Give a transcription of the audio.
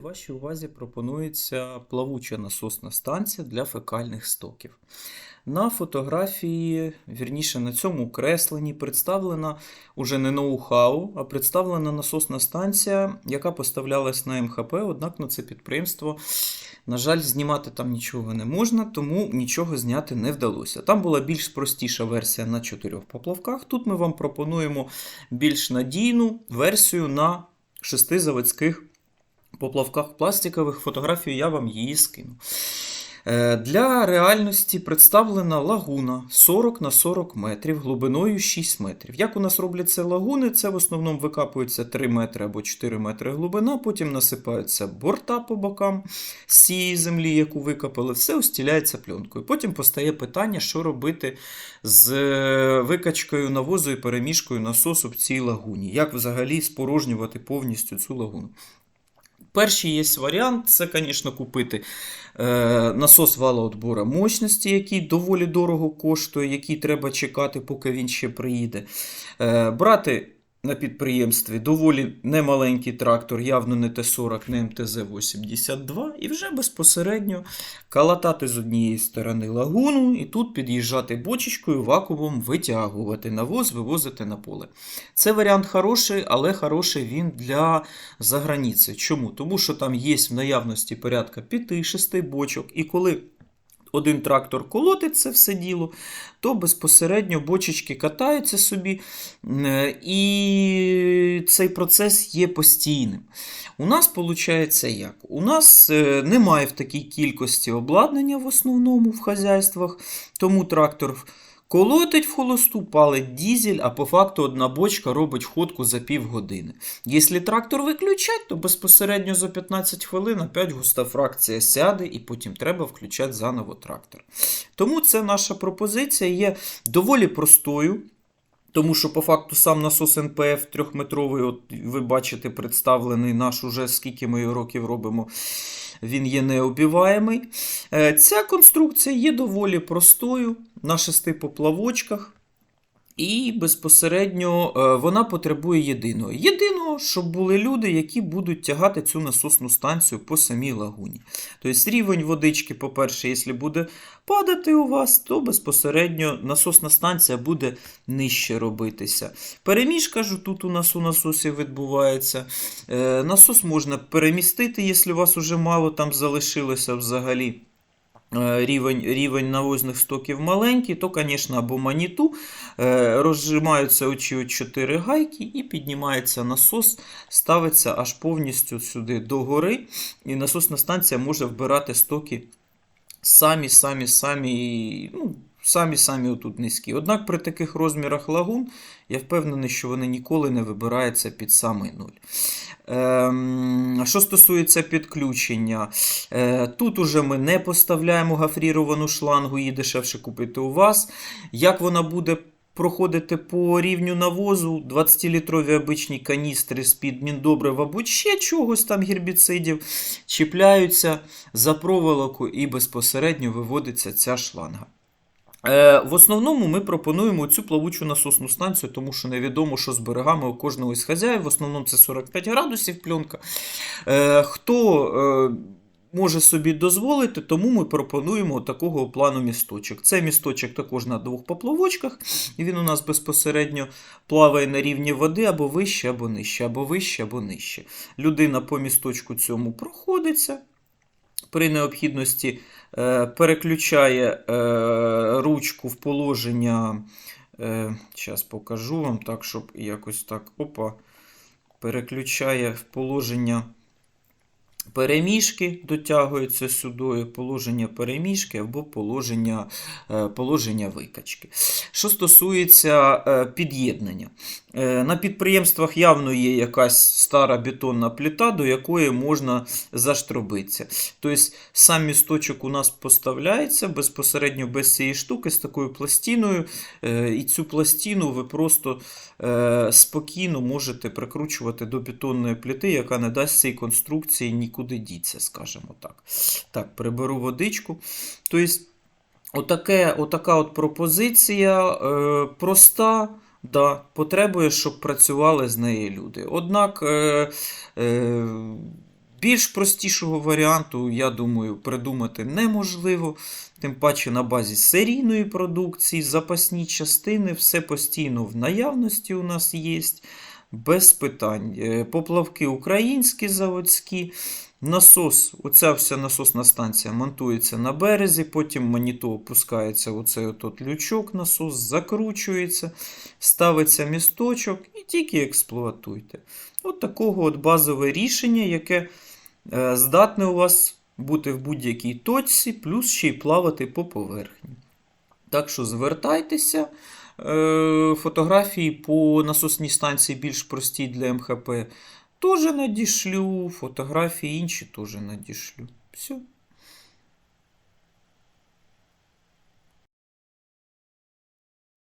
Вашій увазі пропонується плавуча насосна станція для фекальних стоків. На фотографії, вірніше на цьому кресленні, представлена уже не ноу-хау, а представлена насосна станція, яка поставлялась на МХП, однак на це підприємство, на жаль, знімати там нічого не можна, тому нічого зняти не вдалося. Там була більш простіша версія на чотирьох поплавках. Тут ми вам пропонуємо більш надійну версію на шести заводських поплавках пластикових фотографію я вам її скину. Е, Для реальності представлена лагуна 40 на 40 метрів глибиною 6 метрів. Як у нас робляться лагуни, це в основному викапується 3 метри або 4 метри глибина, потім насипаються борта по бокам з цієї землі, яку викопали, все устіляється пленкою. Потім постає питання, що робити з е, викачкою навозу і перемішкою насосу в цій лагуні. Як взагалі спорожнювати повністю цю лагуну. Перший є варіант це, звісно, купити е, насос валоотбора мощності, який доволі дорого коштує, який треба чекати, поки він ще приїде. Е, брати на підприємстві доволі немаленький трактор, явно не Т-40, не МТЗ-82, і вже безпосередньо калатати з однієї сторони лагуну, і тут під'їжджати бочечкою, вакуумом, витягувати навоз, вивозити на поле. Це варіант хороший, але хороший він для заграниці. Чому? Тому що там є в наявності порядка 5-6 бочок, і коли один трактор колотить це все діло, то безпосередньо бочечки катаються собі, е, і цей процес є постійним. У нас виходить як? У нас е, немає в такій кількості обладнання в основному в хазяйствах, тому трактор колотить в холосту, палить дізель, а по факту одна бочка робить ходку за півгодини. Якщо трактор виключать, то безпосередньо за 15 хвилин опять густа фракція сяде і потім треба включати заново трактор. Тому це наша пропозиція є доволі простою. Тому що по факту сам насос НПФ трьохметровий, от ви бачите, представлений наш уже скільки ми його років робимо, він є необіваємий. Е, Ця конструкція є доволі простою на шести поплавочках. І безпосередньо е, вона потребує єдиного. Єдиного, щоб були люди, які будуть тягати цю насосну станцію по самій лагуні. Тобто рівень водички, по-перше, якщо буде падати у вас, то безпосередньо насосна станція буде нижче робитися. Переміжка ж тут у нас у насосі відбувається. Е, Насос можна перемістити, якщо у вас вже мало там залишилося взагалі. Е, Рівень, рівень навозних стоків маленький, то, звісно, або маніту е, розжимаються оці 4 гайки і піднімається насос, ставиться аж повністю сюди догори, і насосна станція може вбирати стоки самі, самі, самі, ну, самі, самі отут низькі. Однак при таких розмірах лагун я впевнений, що вони ніколи не вибираються під самий нуль. Ем, що стосується підключення, е, тут уже ми не поставляємо гофріровану шлангу, її дешевше купити у вас. Як вона буде проходити по рівню навозу, 20-літрові обичні каністри з-під міндобрив або ще чогось там гербіцидів, чіпляються за проволоку і безпосередньо виводиться ця шланга. Е, В основному ми пропонуємо цю плавучу насосну станцію, тому що невідомо, що з берегами у кожного із хазяїв. В основному це 45 градусів пленка. Е, Хто е, може собі дозволити, тому ми пропонуємо такого плану місточок. Це місточок також на двох поплавочках, і він у нас безпосередньо плаває на рівні води або вище, або нижче, або вище, або нижче. Людина по місточку цьому проходиться. При необхідності переключає е, ручку в положення. Е, Зараз покажу вам так, щоб якось так. Опа. Переключає в положення переміжки, дотягується сюди, положення переміжки або положення, е, положення викачки. Що стосується е, під'єднання, Е, на підприємствах явно є якась стара бетонна плита, до якої можна заштробитися. Тобто сам місточок у нас поставляється безпосередньо без цієї штуки з такою пластиною. І цю пластину ви просто спокійно можете прикручувати до бетонної плити, яка не дасть цій конструкції нікуди діться, скажімо так. Так, приберу водичку. Тобто, отаке, отака от пропозиція е, проста. Да, потребує, щоб працювали з нею люди. Однак е, е, Більш простішого варіанту, я думаю, придумати неможливо. Тим паче на базі серійної продукції, запасні частини, все постійно в наявності у нас є. Без питань. Е, Поплавки українські заводські. Насос, оця вся насосна станція монтується на березі, потім маніто опускається оцей от лючок, насос закручується, ставиться місточок і тільки експлуатуйте. От такого от базове рішення, яке е, здатне у вас бути в будь-якій точці, плюс ще й плавати по поверхні. Так що звертайтеся. Е, Фотографії по насосній станції більш прості для МХП. Теж надішлю, фотографії інші теж надішлю. Все.